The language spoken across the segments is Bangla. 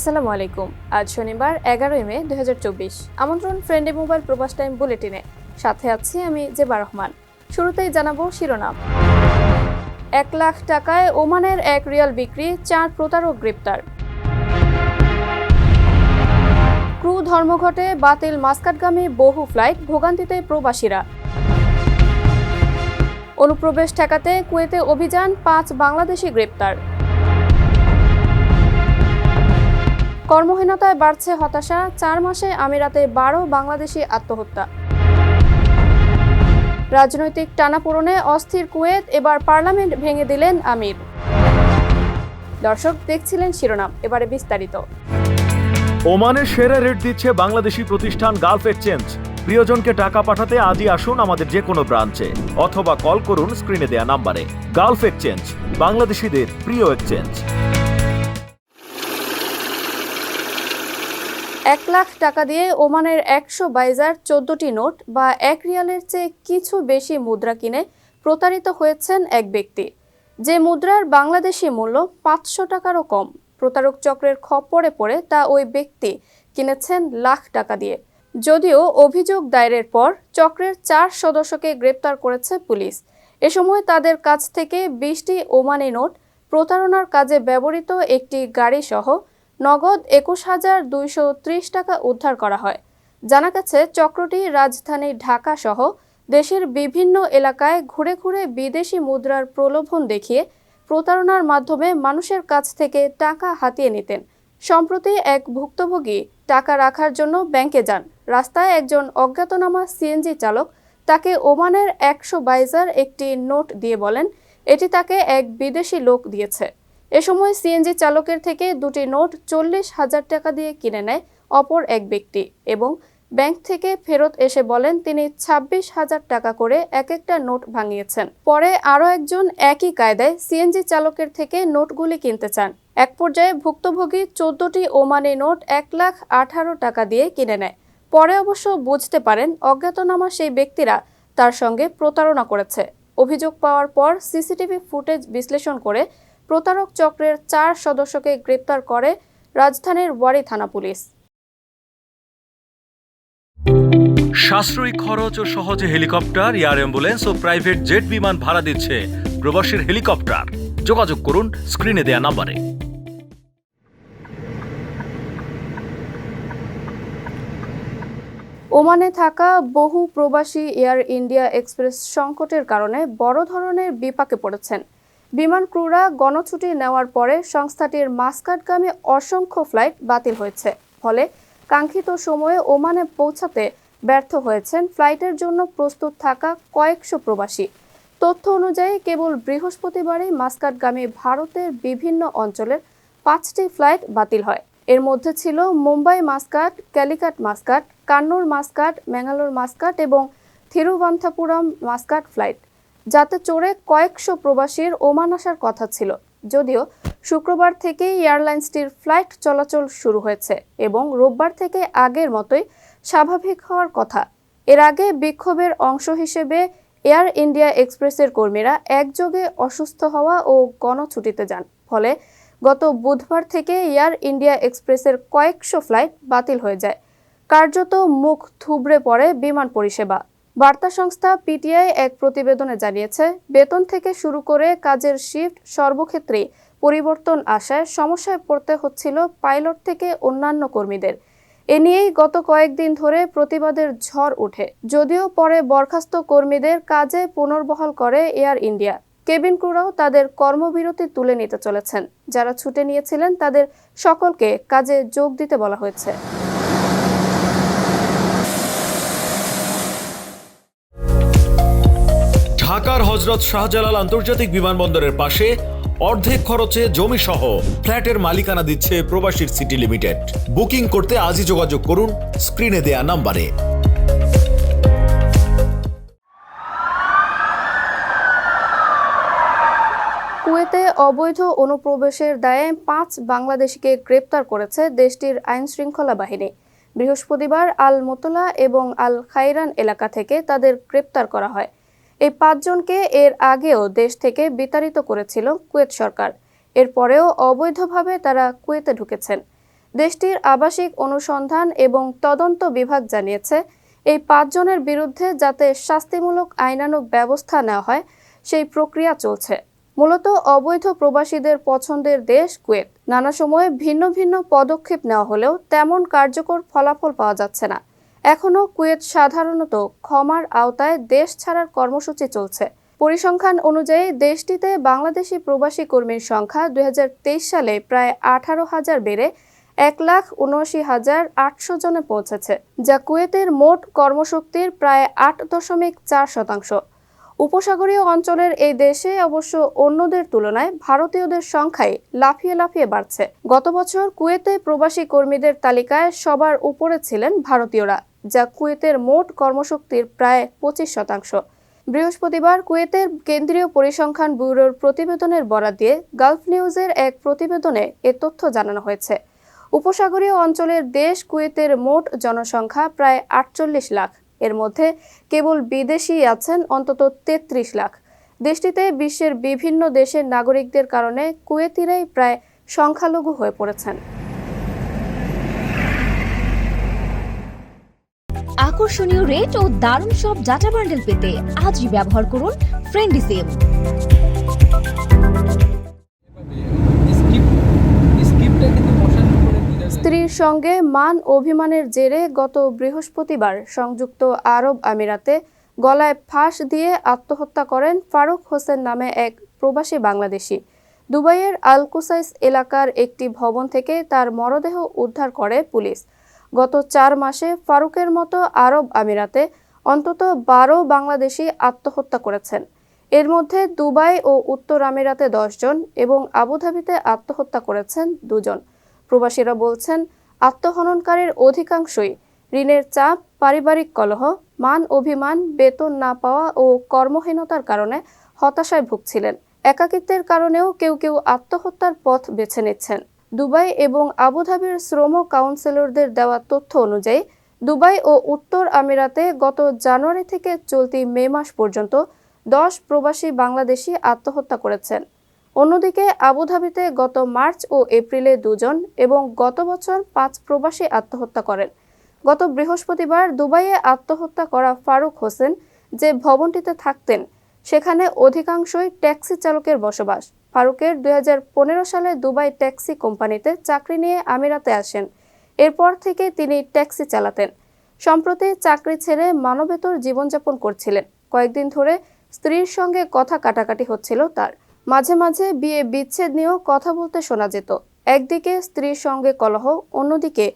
আসসালামু আলাইকুম। আজ শনিবার, এগারোই মে, দুই আমন্ত্রণ ফ্রেন্ডে মোবাইল প্রবাস টাইম বুলেটিনে সাথে আছি আমি জেবা রহমান। শুরুতেই জানাব শিরোনাম। এক লাখ টাকায় ওমানের এক রিয়াল বিক্রি, চার প্রতারক গ্রেপ্তার। ক্রু ধর্মঘটে বাতিল মাস্কাটগামী বহু ফ্লাইট ভোগান্তিতে প্রবাসীরা। অনুপ্রবেশ ঠেকাতে কুয়েতে অভিযান, পাঁচ বাংলাদেশি গ্রেপ্তার। কর্মহীনতায় বাড়ছে হতাশা। চার মাসে আমিরাতে বারো বাংলাদেশি আত্মহত্যা। রাজনৈতিক টানাপোড়নে অস্থির কুয়েত, এবার পার্লামেন্ট ভেঙে দিলেন আমির। দর্শক, দেখছিলেন শিরোনাম, এবারে বিস্তারিত। ওমানে সেরা রেট দিচ্ছে বাংলাদেশি প্রতিষ্ঠান গালফ এক্সচেঞ্জ। প্রিয়জনকে টাকা পাঠাতে আজই আসুন আমাদের যে কোনো ব্রাঞ্চে, অথবা কল করুন স্ক্রিনে দেয়া নাম্বারে। গালফ এক্সচেঞ্জ, বাংলাদেশিদের প্রিয় এক্সচেঞ্জ। এক লাখ টাকা দিয়ে ওমানের একশো বাইজার চোদ্দটি নোট বা এক রিয়ালের চেয়ে কিছু বেশি মুদ্রা কিনে প্রতারিত হয়েছেন এক ব্যক্তি। যে মুদ্রার বাংলাদেশি মূল্য পাঁচশো টাকারও কম। প্রতারক চক্রের খপ্পরে পড়ে তা ওই ব্যক্তি কিনেছেন লাখ টাকা দিয়ে। যদিও অভিযোগ দায়েরের পর চক্রের চার সদস্যকে গ্রেপ্তার করেছে পুলিশ। এ সময় তাদের কাছ থেকে বিশটি ওমানি নোট প্রতারণার কাজে ব্যবহৃত একটি গাড়ি সহ নগদ একুশ হাজার দুইশো ত্রিশ টাকা উদ্ধার করা হয়। জানা গেছে, চক্রটি রাজধানী ঢাকা সহ দেশের বিভিন্ন এলাকায় ঘুরে ঘুরে বিদেশি মুদ্রার প্রলোভন দেখিয়ে প্রতারণার মাধ্যমে মানুষের কাছ থেকে টাকা হাতিয়ে নিতেন। সম্প্রতি এক ভুক্তভোগী টাকা রাখার জন্য ব্যাংকে যান। রাস্তায় একজন অজ্ঞাতনামা সিএনজি চালক তাকে ওমানের একশো বাইজার একটি নোট দিয়ে বলেন, এটি তাকে এক বিদেশি লোক দিয়েছে। এ সময় সিএনজি চালকের থেকে দুটি নোট চল্লিশ হাজার টাকা দিয়ে কিনে নেয় অপর এক ব্যক্তি এবং ব্যাংক থেকে ফেরত এসে বলেন তিনি ছাব্বিশ হাজার টাকা করে এক একটা নোট ভাঙিয়েছেন। পরে আরও একজন একই কায়দায় সিএনজি চালকের থেকে নোটগুলি কিনতে চান। এক পর্যায়ে ভুক্তভোগী চোদ্দটি ওমানি নোট এক লাখ আঠারো টাকা দিয়ে কিনে নেয়। পরে অবশ্য বুঝতে পারেন অজ্ঞাতনামা সেই ব্যক্তিরা তার সঙ্গে প্রতারণা করেছে। অভিযোগ পাওয়ার পর সিসিটিভি ফুটেজ বিশ্লেষণ করে প্রতারক চক্রের চার সদস্যকে গ্রেপ্তার করে রাজধানীর ওয়ারি থানা পুলিশ। সাশ্রয়ী খরচ ও সহজে হেলিকপ্টার এয়ার অ্যাম্বুলেন্স ও প্রাইভেট জেট বিমান ভাড়া দিচ্ছে প্রবাসীর হেলিকপ্টার। যোগাযোগ করুন স্ক্রিনে দেয়া নাম্বারে। ওমানে থাকা বহু প্রবাসী এয়ার ইন্ডিয়া এক্সপ্রেস সংকটের কারণে বড় ধরনের বিপাকে পড়েছেন। বিমান ক্রুরা গণছুটি নেওয়ার পরে সংস্থাটির মাস্কাটগামী অসংখ্য ফ্লাইট বাতিল হয়েছে। ফলে কাঙ্ক্ষিত সময়ে ওমানে পৌঁছাতে ব্যর্থ হয়েছেন ফ্লাইটের জন্য প্রস্তুত থাকা কয়েকশো প্রবাসী। তথ্য অনুযায়ী কেবল বৃহস্পতিবারই মাস্কাটগামী ভারতের বিভিন্ন অঞ্চলের পাঁচটি ফ্লাইট বাতিল হয়। এর মধ্যে ছিল Mumbai Muscat, Calicut Muscat, Kannur Muscat, Mangalore Muscat এবং থিরুভান্থাপুরম মাস্কাট ফ্লাইট। যাতে চড়ে কয়েকশো প্রবাসীর ওমান আসার কথা ছিল। যদিও শুক্রবার থেকে এয়ারলাইন্সটির ফ্লাইট চলাচল শুরু হয়েছে এবং রোববার থেকে আগের মতোই স্বাভাবিক হওয়ার কথা। এর আগে বিক্ষোভের অংশ হিসেবে এয়ার ইন্ডিয়া এক্সপ্রেসের কর্মীরা একযোগে অসুস্থ হওয়া ও গণছুটিতে যান। ফলে গত বুধবার থেকে এয়ার ইন্ডিয়া এক্সপ্রেসের কয়েকশো ফ্লাইট বাতিল হয়ে যায়। কার্যত মুখ থুবড়ে পড়ে বিমান পরিষেবা। বার্তা সংস্থা পিটিআই এক প্রতিবেদনে জানিয়েছে, বেতন থেকে শুরু করে কাজের শিফট সর্বক্ষেত্রে পরিবর্তন আসায় সমস্যায় পড়তে হচ্ছিল পাইলট থেকে অন্যান্য কর্মীদের। এ নিয়েই গত কয়েকদিন ধরে প্রতিবাদের ঝড় ওঠে। যদিও পরে বরখাস্ত কর্মীদের কাজে পুনর্বহাল করে এয়ার ইন্ডিয়া। কেবিন ক্রুরাও তাদের কর্মবিরতি তুলে নিতে চলেছেন। যারা ছুটে নিয়েছিলেন, তাদের সকলকে কাজে যোগ দিতে বলা হয়েছে। ঢাকার হজরত শাহজালাল আন্তর্জাতিক বিমানবন্দরের পাশে অর্ধেক খরচে জমি সহ ফ্ল্যাটের মালিকানা দিচ্ছে প্রবাসীর সিটি লিমিটেড। বুকিং করতে আজই যোগাযোগ করুন, স্ক্রিনে দেয়া নাম্বারে। কুয়েতে অবৈধ অনুপ্রবেশের দায়ে পাঁচ বাংলাদেশিকে গ্রেপ্তার করেছে দেশটির আইন শৃঙ্খলা বাহিনী। বৃহস্পতিবার আল মোতলা এবং আল খাইরান এলাকা থেকে তাদের গ্রেপ্তার করা হয়। এই পাঁচজনকে এর আগেও দেশ থেকে বিতাড়িত করেছিল কুয়েত সরকার। এরপরেও অবৈধভাবে তারা কুয়েতে ঢুকেছেন। দেশটির আবাসিক অনুসন্ধান এবং তদন্ত বিভাগ জানিয়েছে, এই পাঁচজনের বিরুদ্ধে যাতে শাস্তিমূলক আইনানুগ ব্যবস্থা নেওয়া হয়, সেই প্রক্রিয়া চলছে। মূলত অবৈধ প্রবাসীদের পছন্দের দেশ কুয়েত। নানা সময়ে ভিন্ন ভিন্ন পদক্ষেপ নেওয়া হলেও তেমন কার্যকর ফলাফল পাওয়া যাচ্ছে না। এখনও কুয়েত সাধারণত ক্ষমার আওতায় দেশ ছাড়ার কর্মসূচি চলছে। পরিসংখ্যান অনুযায়ী দেশটিতে বাংলাদেশি প্রবাসী কর্মীর সংখ্যা দুই হাজার তেইশ সালে প্রায় আঠারো হাজার বেড়ে এক লাখ উনআশি হাজার আটশো জনে পৌঁছেছে, যা কুয়েতের মোট কর্মশক্তির প্রায় আট দশমিক চার শতাংশ। উপসাগরীয় অঞ্চলের এই দেশে অবশ্য অন্যদের তুলনায় ভারতীয়দের সংখ্যাই লাফিয়ে লাফিয়ে বাড়ছে। গত বছর কুয়েতে প্রবাসী কর্মীদের তালিকায় সবার উপরে ছিলেন ভারতীয়রা। যা কুয়েতের মোট কর্মশক্তির প্রায় পঁচিশ শতাংশ। বৃহস্পতিবার কুয়েতের কেন্দ্রীয় পরিসংখ্যান ব্যুরোর প্রতিবেদনের বরাদ দিয়ে গালফ নিউজের এক প্রতিবেদনে এ তথ্য জানানো হয়েছে। উপসাগরীয় অঞ্চলের দেশ কুয়েতের মোট জনসংখ্যা প্রায় আটচল্লিশ লাখ। এর মধ্যে কেবল বিদেশি আছেন অন্তত তেত্রিশ লাখ। দেশটিতে বিশ্বের বিভিন্ন দেশের নাগরিকদের কারণে কুয়েতিরাই প্রায় সংখ্যালঘু হয়ে পড়েছেন। আকর্ষণীয় রেট ও দারুণ সব ডাটা বান্ডেল পেতে আজই ব্যবহার করুন ফ্রেন্ডি সিম স্ত্রীর সঙ্গে মান অভিমানের জেরে গত বৃহস্পতিবার সংযুক্ত আরব আমিরাতে গলায় ফাঁস দিয়ে আত্মহত্যা করেন ফারুক হোসেন নামে এক প্রবাসী বাংলাদেশি। দুবাইয়ের আলকুসাইস এলাকার একটি ভবন থেকে তার মরদেহ উদ্ধার করে পুলিশ। গত চার মাসে ফারুকের মতো আরব আমিরাতে অন্তত বারো বাংলাদেশি আত্মহত্যা করেছেন। এর মধ্যে দুবাই ও উত্তর আমিরাতে দশজন এবং আবুধাবিতে আত্মহত্যা করেছেন দুজন। প্রবাসীরা বলছেন, আত্মহননকারীর অধিকাংশই ঋণের চাপ, পারিবারিক কলহ, মান অভিমান, বেতন না পাওয়া ও কর্মহীনতার কারণে হতাশায় ভুগছিলেন। একাকিত্বের কারণেও কেউ কেউ আত্মহত্যার পথ বেছে নিচ্ছেন। দুবাই এবং আবুধাবির শ্রম কাউন্সিলরদের দেওয়া তথ্য অনুযায়ী, দুবাই ও উত্তর আমিরাতে গত জানুয়ারি থেকে চলতি মে মাস পর্যন্ত দশ প্রবাসী বাংলাদেশি আত্মহত্যা করেছেন। অন্যদিকে, আবুধাবিতে গত মার্চ ও এপ্রিলে দুজন এবং গত বছর পাঁচ প্রবাসী আত্মহত্যা করেন। গত বৃহস্পতিবার দুবাইয়ে আত্মহত্যা করা ফারুক হোসেন যে ভবনটিতে থাকতেন, সেখানে অধিকাংশই ট্যাক্সি চালকের বসবাস। ফারুকের দুই হাজার পনেরো সালে দুবাই ট্যাক্সি কোম্পানিতে চাকরি নিয়ে আমিরাতে আসেন। এরপর থেকে তিনি ট্যাক্সি চালাতেন। সম্প্রতি চাকরি ছেড়ে মানবেতর জীবনযাপন করছিলেন। কয়েকদিন ধরে স্ত্রীর সঙ্গে কথা কাটাকাটি হচ্ছিল তার। মাঝে মাঝে বিয়ে বিচ্ছেদ নিয়েও কথা বলতে শোনা যেত। একদিকে স্ত্রীর সঙ্গে কলহ, অন্যদিকে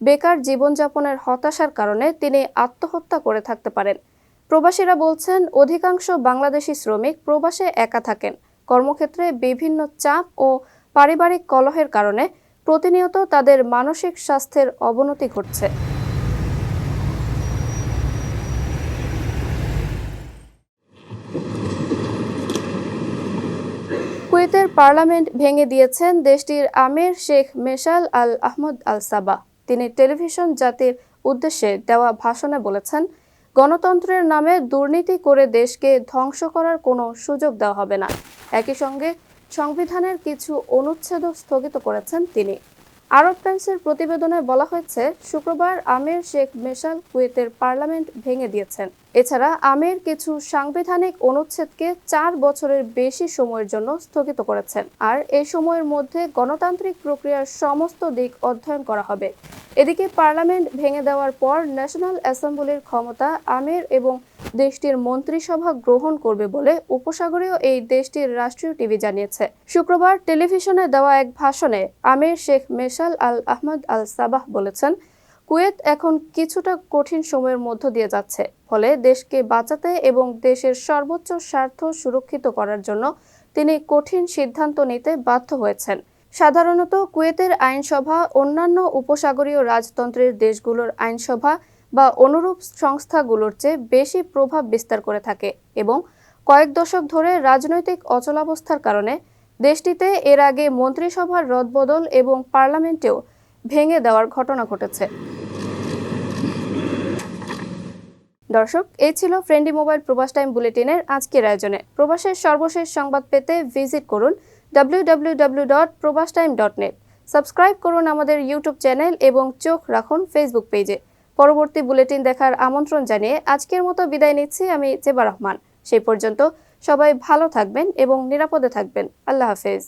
বেকার জীবনযাপনের হতাশার কারণে তিনি আত্মহত্যা করে থাকতে পারেন। প্রবাসীরা বলছেন, অধিকাংশ বাংলাদেশি শ্রমিক প্রবাসে একা থাকেন। কর্মক্ষেত্রে বিভিন্ন চাপ ও পারিবারিক কলহের কারণে প্রতিনিয়ত তাদের মানসিক স্বাস্থ্যের অবনতি ঘটছে। কুয়েতের পার্লামেন্ট ভেঙে দিয়েছেন দেশটির আমির শেখ মেশাল আল আহমদ আল সাবা। তিনি টেলিভিশন জাতির উদ্দেশ্যে দেওয়া ভাষণে বলেছেন গণতন্ত্রের নামে দুর্নীতি করে দেশকে ধ্বংস করার কোনো সুযোগ দেওয়া হবে না। একই সঙ্গে সংবিধানের কিছু অনুচ্ছেদ স্থগিত করেছেন তিনি। আরব টাইমসের প্রতিবেদনে বলা হয়েছে, শুক্রবার আমির শেখ মেশাল কুয়েতের পার্লামেন্ট ভেঙে দিয়েছেন। এছাড়া আমির কিছু সাংবিধানিক অনুচ্ছেদকে চার বছরের বেশি সময়ের জন্য স্থগিত করেছেন। আর এই সময়ের মধ্যে গণতান্ত্রিক প্রক্রিয়ার সমস্ত দিক অধ্যয়ন করা হবে। এদিকে পার্লামেন্ট ভেঙে দেওয়ার পর ন্যাশনাল অ্যাসেম্বলির ক্ষমতা আমির এবং দেশটির মন্ত্রিসভা গ্রহণ করবে বলে উপসাগরীয় এই দেশটির রাষ্ট্রীয় টিভি জানিয়েছে। শুক্রবার টেলিভিশনে দেওয়া এক ভাষণে Amir Sheikh Meshal Al Ahmad Al Sabah বলেছেন, কুয়েত এখন কিছুটা কঠিন সময়ের মধ্য দিয়ে যাচ্ছে, ফলে দেশকে বাঁচাতে এবং দেশের সর্বোচ্চ স্বার্থ সুরক্ষিত করার জন্য তিনি কঠিন সিদ্ধান্ত নিতে বাধ্য হয়েছেন। সাধারণত কুয়েতের আইনসভা, অন্যান্য উপসাগরীয় রাজতন্ত্রের দেশগুলোর আইনসভা বা অনুরূপ সংস্থাগুলোর চেয়ে বেশি প্রভাব বিস্তার করে থাকে এবং কয়েক দশক ধরে রাজনৈতিক অচলাবস্থার কারণে দেশটিতে এর আগে মন্ত্রিসভার রদবদল এবং পার্লামেন্টেও ভেঙে দেওয়ার ঘটনা ঘটেছে। দর্শক, এই ছিল ফ্রেন্ডি মোবাইল প্রবাস টাইম বুলেটিনের আজকের আয়োজনে। প্রবাসের সর্বশেষ সংবাদ পেতে ভিজিট করুন www.probastime.net সাবস্ক্রাইব করুন আমাদের ইউটিউব চ্যানেল এবং চোখ রাখুন ফেসবুক পেজে। পরবর্তী বুলেটিন দেখার আমন্ত্রণ জানিয়ে আজকের মতো বিদায় নিচ্ছি আমি জেবা রহমান। সেই পর্যন্ত সবাই ভালো থাকবেন এবং নিরাপদে থাকবেন। আল্লাহ হাফেজ।